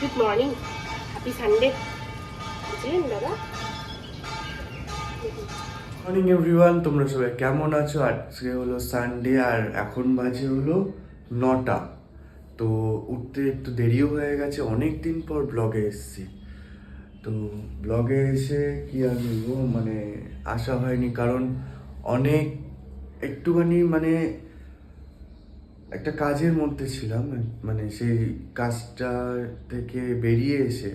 Good morning happy Sunday বুঝলেন দাদা। Morning everyone তোমরা সবাই কেমন আছো? আজকে হলো সানডে আর এখন বাজে হলো নটা। তো উঠতে একটু দেরিও হয়ে গেছে। অনেক দিন পর ব্লগে এসেছি। তো ব্লগে এসে কি আর বলব? মানে আসা হয়নি, কারণ অনেক একটুখানি মানে একটা কাজের মধ্যে ছিলাম মানে সেই কাজটা থেকে বেরিয়ে এসে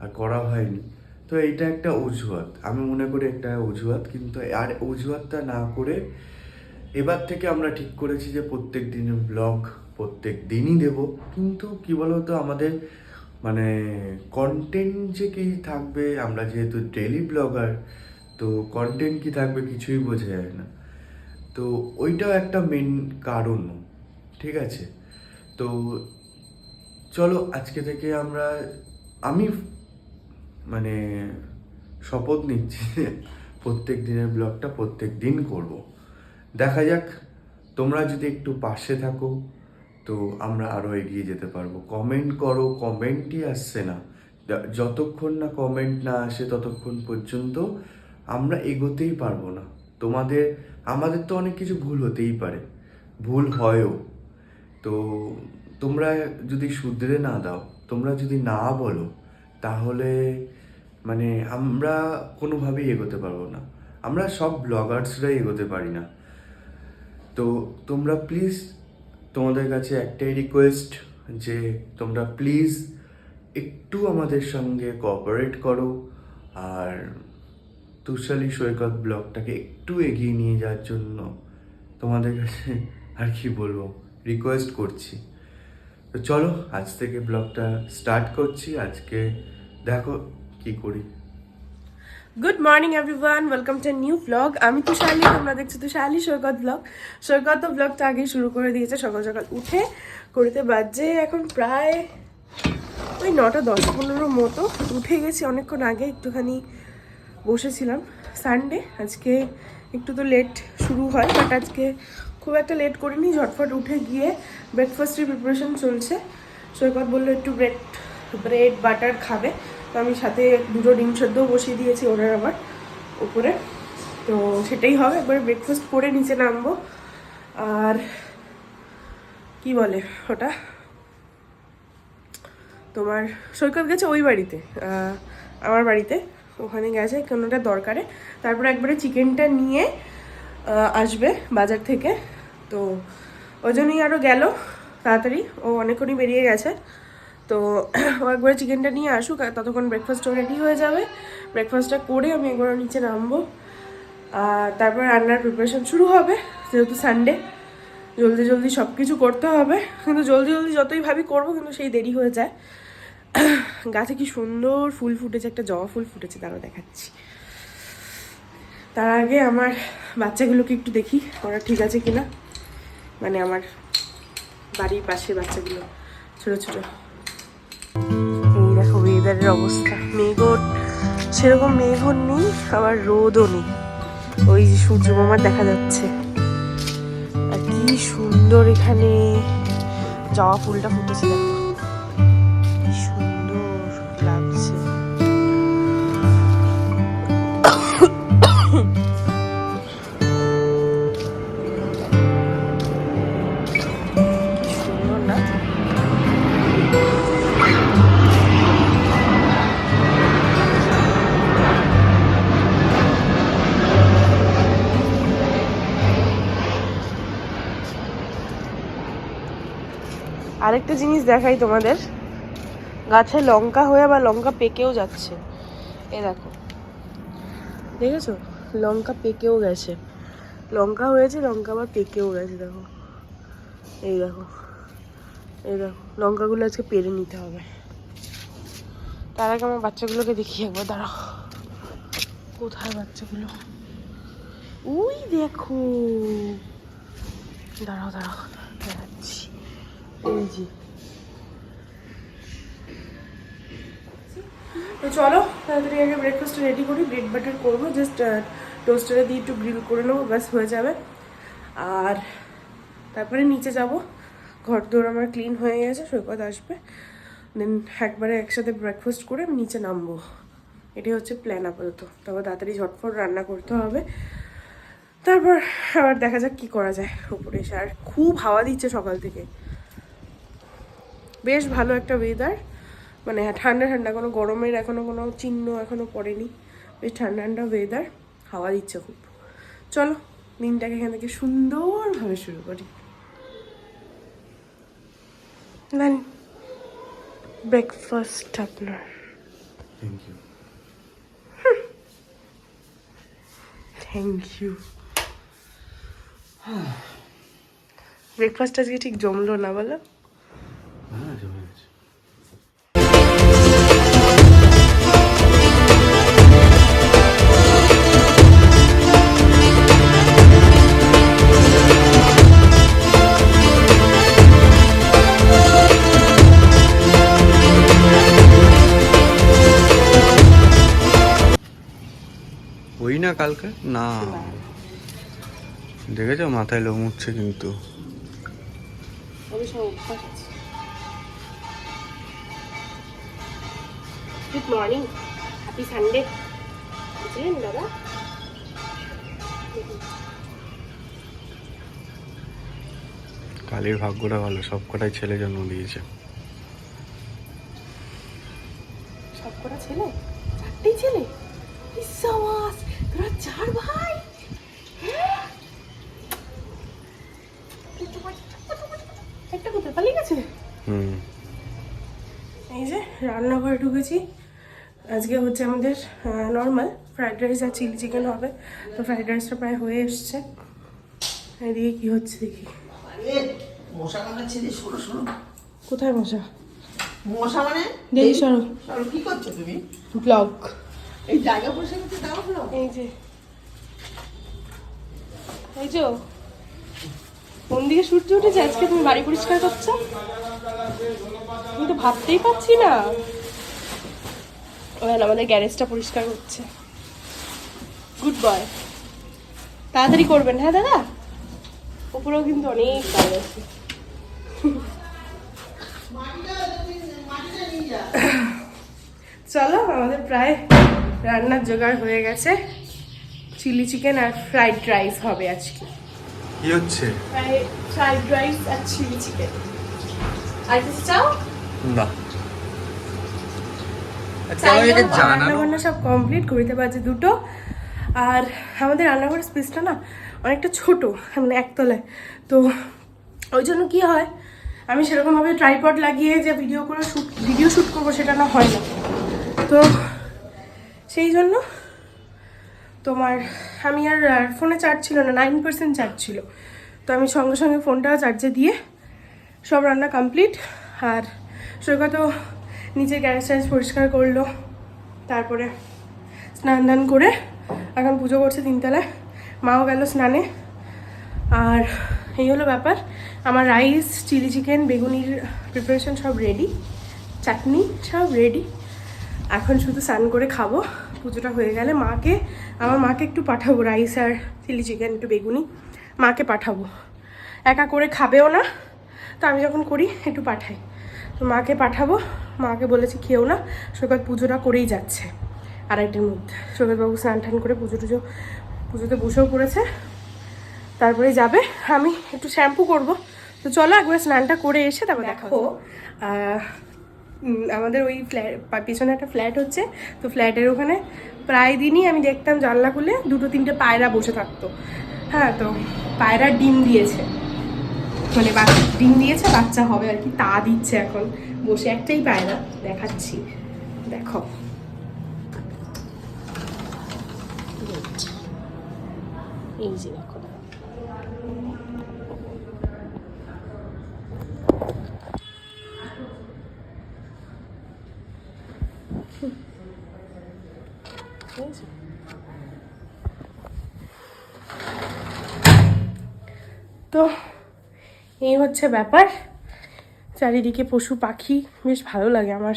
আর করা হয়নি। তো এইটা একটা অজুহাত। আমি মনে করি একটা অজুহাত, কিন্তু আর অজুহাতটা না করে এবার থেকে আমরা ঠিক করেছি যে প্রত্যেক দিনের ব্লগ প্রত্যেক দিনই দেব। কিন্তু কি বলতো, আমাদের মানে কন্টেন্ট যে কি থাকবে, আমরা যেহেতু ডেলি ব্লগার তো কন্টেন্ট কি থাকবে কিছুই বোঝা যায় না। তো ওইটাও একটা মেন কারণ। ঠিক আছে? তো চলো আজকে থেকে আমরা, আমি মানে শপথ নিচ্ছি প্রত্যেক দিনের ব্লগটা প্রত্যেক দিন করব। দেখা যাক, তোমরা যদি একটু পাশে থাকো, তো আমরা আরও এগিয়ে যেতে পারব। কমেন্ট করো, কমেন্টই আসছে না। যতক্ষণ না কমেন্ট না আসে ততক্ষণ পর্যন্ত আমরা এগোতেই পারব না। তোমাদের, আমাদের তো অনেক কিছু ভুল হতেই পারে। ভুল হয়ও। তো তোমরা যদি শুধরে না দাও, তোমরা যদি না বলো, তাহলে মানে আমরা কোনোভাবেই এগোতে পারব না। আমরা সব ব্লগার্সরাই এগোতে পারি না। তো তোমরা প্লিজ তোমাদের কাছে একটাই রিকোয়েস্ট যে তোমরা প্লিজ একটু আমাদের সঙ্গে কোঅপারেট করো, আর তুষালি সৈকত ব্লগটাকে একটু এগিয়ে নিয়ে যাওয়ার জন্য তোমাদের কাছে আর কি বলব? রিকোয়েস্ট করছি। তো চলো, আজ থেকে ব্লগটা স্টার্ট করছি। আজকে দেখো কি করি। Good morning everyone welcome to new blog আমি তো শালি, তোমরা দেখছ তো শালি সৈকত ব্লগ সৈকত তো ব্লগটা আগে শুরু করে দিয়েছে, সকাল সকাল উঠে করতে বাজে এখন প্রায় ওই নটা দশ পনেরো মতো। উঠে গেছি অনেকক্ষণ আগে, একটুখানি বসেছিলাম। সানডে আজকে একটু তো লেট শুরু হয় বাট আজকে খুব একটা লেট করিনি, ঝটফট উঠে গিয়ে ব্রেকফাস্টের প্রিপারেশন চলছে। সৈকত বলল, একটু ব্রেড ব্রেড বাটার খাবে। তো আমি সাথে দুটো ডিম সেদ্ধও বসিয়ে দিয়েছি ওনার আবার উপরে। তো সেটাই হবে একবার ব্রেকফাস্ট করে নিচে নামবো। আর কি বলে ওটা? তোমার, সৈকত গেছে ওই বাড়িতে আমার বাড়িতে, ওখানে গেছে কোনোটা দরকারে। তারপরে একবারে চিকেনটা নিয়ে আসবে বাজার থেকে। তো ওই জন্যই আরও গেল তাড়াতাড়ি। ও অনেকক্ষণই বেরিয়ে গেছে। তো ও একবারে চিকেনটা নিয়ে আসুক আর ততক্ষণ ব্রেকফাস্টও রেডি হয়ে যাবে। ব্রেকফাস্টটা করে আমি একবার নিচে নামবো। আর তারপর রান্নার প্রিপারেশন শুরু হবে, যেহেতু সানডে জলদি জলদি সব কিছু করতে হবে। কিন্তু জলদি জলদি যতই ভাবি করব, কিন্তু সেই দেরি হয়ে যায়। গাছে কি সুন্দর ফুল ফুটেছে, একটা জবা ফুল ফুটেছে তারও দেখাচ্ছি। তার আগে আমার বাচ্চাগুলোকে একটু দেখি, ওরা ঠিক আছে কিনা। মানে আমার বাড়ির পাশে বাচ্চাগুলো, ছোট ছোট। এই দেখো ওয়েদারের অবস্থা। মেঘও সেরকম মেঘও নেই, আবার রোদও নেই। ওই যে সূর্য মামার দেখা যাচ্ছে। আর কি সুন্দর এখানে জবা ফুলটা ফুটেছে দেখো। আরেকটা জিনিস দেখাই তোমাদের। গাছে লঙ্কা হয়ে বা লঙ্কা পেকেও যাচ্ছে। এ দেখো। দেখেছ? লঙ্কা পেকেও গেছে। লঙ্কা হয়েছে, লঙ্কা আবার পেকেও গেছে, দেখো। এই দেখো। এই দেখো। লঙ্কাগুলো আজকে পেরে নিতে হবে। তার আগে আমার বাচ্চাগুলোকে দেখি একবার, দাঁড়াও। কোথায় বাচ্চাগুলো? ওই দেখো। দাঁড়াও দাঁড়াও। তো চলো, তাড়াতাড়ি আগে ব্রেকফাস্ট রেডি করি ব্রেড বাটার করব জাস্ট টোস্টারে দিয়ে একটু গ্রিল করে নেব, ব্যাস, হয়ে যাবে। আর তারপরে নিচে যাব ঘর দৌড় আমার ক্লিন হয়ে গেছে, সৈকত আসবে। দেন একবারে একসাথে ব্রেকফাস্ট করে আমি নিচে নামবো। এটাই হচ্ছে প্ল্যান আপাতত। তারপর তাড়াতাড়ি ঝটফট রান্না করতে হবে। তারপর আবার দেখা যাক কি করা যায় উপরে এসে। আর খুব হাওয়া দিচ্ছে সকাল থেকে। বেশ ভালো একটা ওয়েদার মানে হ্যাঁ, ঠান্ডা ঠান্ডা কোনো গরমের এখনও কোনো চিহ্ন এখনও পড়েনি। বেশ ঠান্ডা ঠান্ডা ওয়েদার হাওয়া দিচ্ছে খুব। চলো দিনটাকে এখান থেকে সুন্দরভাবে শুরু করি। ব্রেকফাস্ট আপনার। Thank you thank you breakfast আজকে ঠিক জমলো না বলো? না কালকে? না। দেখেছ? মাথায় লোম উঠছে কিন্তু। আমি সব অভ্যাস আছে। গুড মর্নিং হ্যাপি সানডে বুঝলেন দাদা? কালীর ভাগ্যটা ভালো। সব কটাই ছেলে জন্ম দিয়েছে। সব কটা ছেলে? চারটেই ছেলে? তোরা চার ভাই! হ্যাঁ? একটা কোথায় পালিয়ে গেছে? হুম। এই যে রান্নাঘরে ঢুকেছি। আজকে হচ্ছে আমাদের নর্মাল ফ্রাইড রাইস আর চিলি চিকেন হবে। তো ফ্রাইড রাইসটা প্রায় হয়ে এসছে। এদিকে কি হচ্ছে দেখি। এ, মশা কামড়াচ্ছে সরো, সরো। কোথায় মশা? মশা মানে? দেখি সরো। সরো, কি করছ তুমি? ব্লগ এই জায়গা পরিষ্কার করতে দাও না এই যে। এই যে কোন দিকে সূর্য উঠেছে, আজকে তুমি বাড়ি পরিষ্কার করছ? আমি তো ভাবতেই পারছি না। ওখানে আমাদের গ্যারেজটা পরিষ্কার করছে। গুড বয় তাড়াতাড়ি করবেন হ্যাঁ দাদা? উপরেও কিন্তু অনেক কাজ আছে। চলো, আমাদের প্রায় রান্নার জোগাড় হয়ে গেছে। চিলি চিকেন আর ফ্রাইড রাইস হবে আজকে। কি হচ্ছে? ফ্রাইড রাইস আর চিলি চিকেন আর কিছু চাও? না। আচ্ছা রান্নাবান্না সব কমপ্লিট করিতে পারছে দুটো। আর আমাদের রান্নাঘরের স্পেসটা না অনেকটা ছোট মানে একতলায়। তো ওই জন্য কি হয় আমি সেরকমভাবে ট্রাইপড লাগিয়ে যে ভিডিও করে শ্যুট ভিডিও শ্যুট করব সেটা না হয় না। তো সেই জন্য তোমার, আমি আর ফোনে চার্জ ছিল না নাইন পার্সেন্ট চার্জ ছিল। তো আমি সঙ্গে সঙ্গে ফোনটা চার্জে দিয়ে সব রান্না কমপ্লিট আর সৈকত নিচে গ্যাস ট্যাস পরিষ্কার করল। তারপরে স্নান দান করে এখন পুজো করছে তিনতলায়। মাও গেল স্নানে। আর এই হলো ব্যাপার, আমার রাইস চিলি চিকেন বেগুনির প্রিপারেশন সব রেডি চাটনি সব রেডি এখন শুধু স্নান করে খাব। পুজোটা হয়ে গেলে মাকে আমার মাকে একটু পাঠাবো রাইস আর চিলি চিকেন একটু বেগুনি। মাকে পাঠাবো। একা করে খাবেও না তো আমি যখন করি একটু পাঠাই। তো মাকে পাঠাবো। মাকে বলেছি খেয়েও না সৈকত পুজোটা করেই যাচ্ছে। আড়াইটের মধ্যে। সৈকতবাবু স্নান টান করে পুজো টুজো পুজোতে বসেও পড়েছে। তারপরে যাবে। আমি একটু শ্যাম্পু করব। তো চলো একবার স্নানটা করে এসে তারপর দেখো আমাদের ওই ফ্ল্যাট পিছনে একটা ফ্ল্যাট হচ্ছে। তো ফ্ল্যাটের ওখানে প্রায় দিনই আমি দেখতাম জানলা খুলে দুটো তিনটে পায়রা বসে থাকতো। হ্যাঁ তো পায়রা ডিম দিয়েছে। মানে ডিম দিয়েছে, বাচ্চা হবে আর কি, তা দিচ্ছে এখন। বসে একটাই পায়রা, দেখাচ্ছি। দেখো। এই যে দেখো। তো এই হচ্ছে ব্যাপার। চারিদিকে পশু, পাখি, বেশ ভালো লাগে আমার।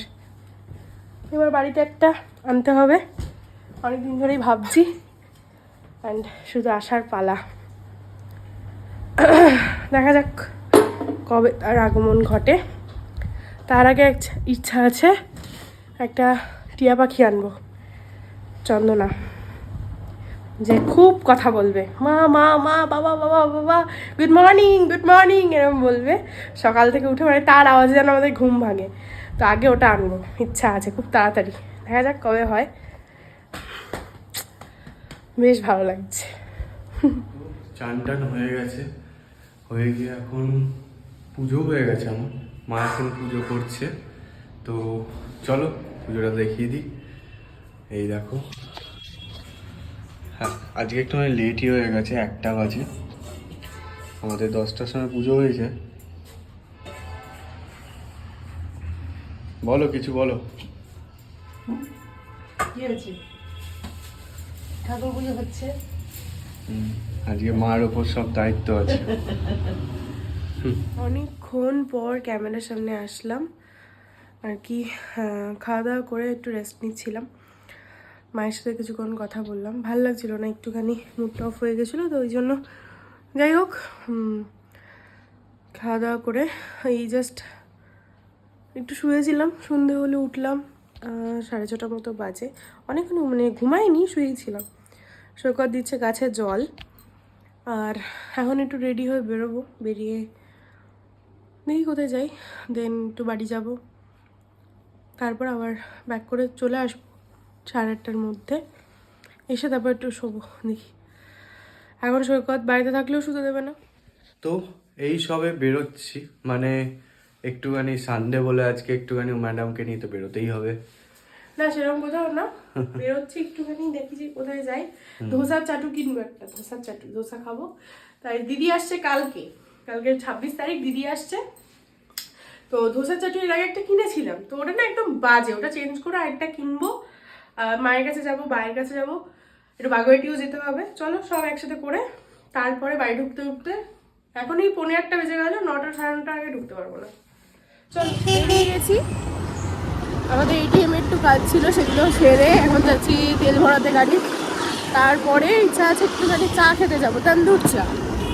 এবার বাড়িতে একটা আনতে হবে। অনেকদিন ধরেই ভাবছি। অ্যান্ড শুধু আসার পালা। দেখা যাক কবে তার আগমন ঘটে। তার আগে ইচ্ছা আছে, একটা টিয়া পাখি আনব। চন্দনা। যে খুব কথা বলবে। মা মা মা, বাবা বাবা বাবা গুড মর্নিং গুড মর্নিং এরকম বলবে। সকাল থেকে উঠে মানে তার আওয়াজে যেন আমাদের ঘুম ভাঙে। তো আগে ওটা আনব, ইচ্ছা আছে খুব তাড়াতাড়ি। দেখা যাক কবে হয়। বেশ ভালো লাগছে। চান টান হয়ে গেছে। হয়ে গিয়ে এখন পুজো হয়ে গেছে আমার। মা এখন পুজো করছে। তো চলো পুজোটা দেখিয়ে দিই। এই দেখো। হ্যাঁ আজকে একটু মানে লেটই হয়ে গেছে একটা বাজে। আমাদের দশটার সময় পুজো হয়েছে। বলো কিছু বলো। কি হয়েছে? ঠাকুর পুজো হচ্ছে? হুম, আজকে মার ওপর সব দায়িত্ব আছে। অনেকক্ষণ পর ক্যামেরার সামনে আসলাম। আর কি আহ, খাওয়া দাওয়া করে একটু রেস্ট নিচ্ছিলাম। মায়ের সাথে কিছুক্ষণ কথা বললাম। ভালো লাগছিল না, একটুখানি মুডটা অফ হয়ে গেছিল, তো ওই জন্য যাই হোক খাওয়া দাওয়া করে এই জাস্ট একটু শুয়েছিলাম, সন্ধে হলে উঠলাম সাড়ে ছটার মতো বাজে। অনেকক্ষণ মানে ঘুমাইনি শুয়েছিলাম সৈকত দিচ্ছে গাছে জল। আর এখন একটু রেডি হয়ে বেরোবো, বেরিয়ে দেখি কোথায় যাই দেন একটু বাড়ি যাব। তারপর আবার ব্যাক করে চলে আসব। সাড়ে আটটার মধ্যে। এসে তারপর একটু শোবো দেখি। এখন সৈকত বাড়িতে থাকলেও শুতে দেবে না। তো এই সবে বেরোচ্ছি মানে একটুখানি সানডে বলে আজকে একটুখানি ম্যাডামকে নিয়ে তো বেরোতেই হবে। না সেরকম কোথাও না। বেরোচ্ছি একটুখানি দেখি যে কোথায় যাই। ধোসার চাটু কিনবো একটা ধোসার চাটু ধোসা খাব। তাই দিদি আসছে কালকে। কালকে ছাব্বিশ তারিখ দিদি আসছে। তো ধোসার চাটু এর আগে একটা কিনেছিলাম। তো ওটা না একদম বাজে ওটা চেঞ্জ করে আরেকটা কিনবো। মায়ের কাছে যাব, বায়ের কাছে যাব। একটু বাগুয়াটিও যেতে হবে। চলো সব একসাথে করে তারপরে বাড়ি ঢুকতে ঢুকতে এখনই পনেরো একটা বেজে গেল, নটা সাড়ে নটা আগে ঢুকতে পারব না। চলো, বেরিয়ে গেছি। আমাদের এটিএম একটু কাজ ছিল, সেগুলো সেরে এখন যাচ্ছি তেল ভরাতে গাড়ি। তারপরে ইচ্ছা আছে একটুখানি চা খেতে যাব, তান্দুর চা।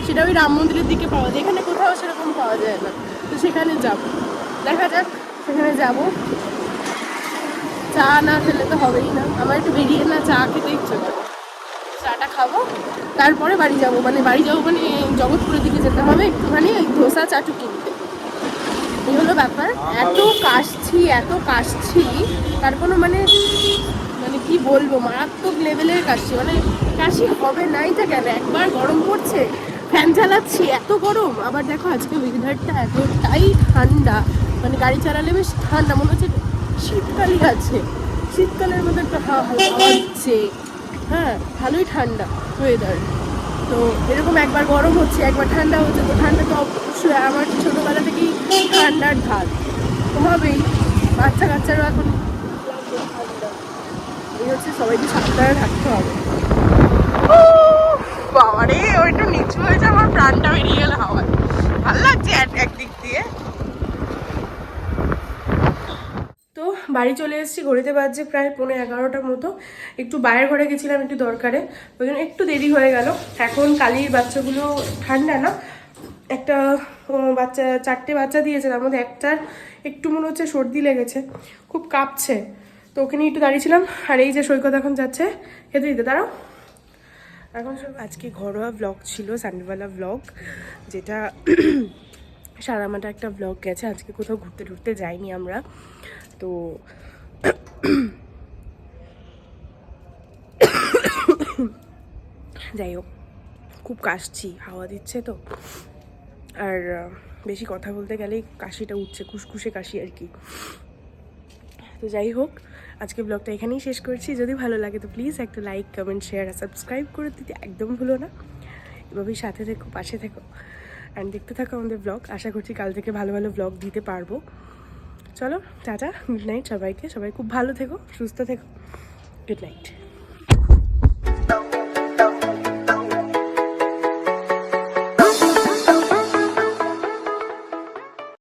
সেটা ওই রাম মন্দিরের দিকে পাওয়া যায়, এখানে কোথাও সেরকম পাওয়া যায় না। তো সেখানে যাব। দেখা যাক, সেখানে যাব। চা না খেলে তো হবেই না। আমার একটু বেরিয়ে না চা খেতে ইচ্ছে করে। চাটা খাব, তারপরে বাড়ি যাব। মানে বাড়ি যাব মানে জগৎপুরের দিকে যেতে হবে, একটুখানি ধোসা চাটু কিনতে। এই হলো ব্যাপার। এত কাশছি এত কাশছি, তার কোনো মানে মানে কি বলব, মারাত্মক লেভেলের কাশছি। মানে কাশি হবে নাই তা কেন? একবার গরম পড়ছে, ফ্যান চালাচ্ছি, এত গরম। আবার দেখো আজকে ওয়েদারটা এতটাই ঠান্ডা। মানে গাড়ি চালালে বেশ ঠান্ডা, মনে হচ্ছে শীতকালই আছে। শীতকালের মধ্যে একটা হাওয়া হচ্ছে হ্যাঁ ভালোই ঠান্ডা ওয়েদার তো এরকম একবার গরম হচ্ছে, একবার ঠান্ডা হচ্ছে, তো ঠান্ডা তো অবশ্যই আমার ছোটোবেলা থেকেই ঠান্ডার ধার তো হবেই। বাচ্চা কাচ্চারও এখন। এই হচ্ছে সবাইকে সাবধানে থাকতে হবে। বাবারে, ওইটা নিচু হয়েছে আমার প্রাণটা বেরিয়ে গেল হাওয়ায় ভালো লাগছে এক- একদিক দিয়ে তো বাড়ি চলে এসেছি, ঘড়িতে বাজছে প্রায় পৌনে এগারোটার মতো। একটু বাইরের ঘরে গেছিলাম একটু দরকারে, ওই জন্য একটু দেরি হয়ে গেল। এখন কালির বাচ্চাগুলো ঠান্ডা না? একটা বাচ্চা, চারটে বাচ্চা দিয়েছে, তার মধ্যে একটার একটু মনে হচ্ছে সর্দি লেগেছে, খুব কাঁপছে। তো ওখানে একটু দাঁড়িয়েছিলাম, আর এই যে সৈকত এখন যাচ্ছে, খেতে দিতে, দাঁড়াও। এখন সব আজকে ঘরোয়া ব্লগ ছিল সানডেবেলা ব্লগ যেটা সারামাটা একটা ব্লগ গেছে, আজকে কোথাও ঘুরতে ঘুরতে যাইনি আমরা। তো যাই হোক, খুব কাশছি, হাওয়া দিচ্ছে তো। আর বেশি কথা বলতে গেলেই কাশিটা উঠছে কুসকুসে কাশি আর কি। তো যাই হোক, আজকে ব্লগটা এখানেই শেষ করছি। যদি ভালো লাগে তো প্লিজ একটা লাইক কমেন্ট শেয়ার আর সাবস্ক্রাইব করে দিতে একদম ভুলো না। এভাবেই সাথে থেকো, পাশে থেকো। অ্যান্ড দেখতে থাকো আমাদের ব্লগ আশা করছি কাল থেকে ভালো ভালো ব্লগ দিতে পারব। চলো টাটা গুড নাইট সবাইকে সবাই খুব ভালো থেকো সুস্থ থেকো গুড নাইট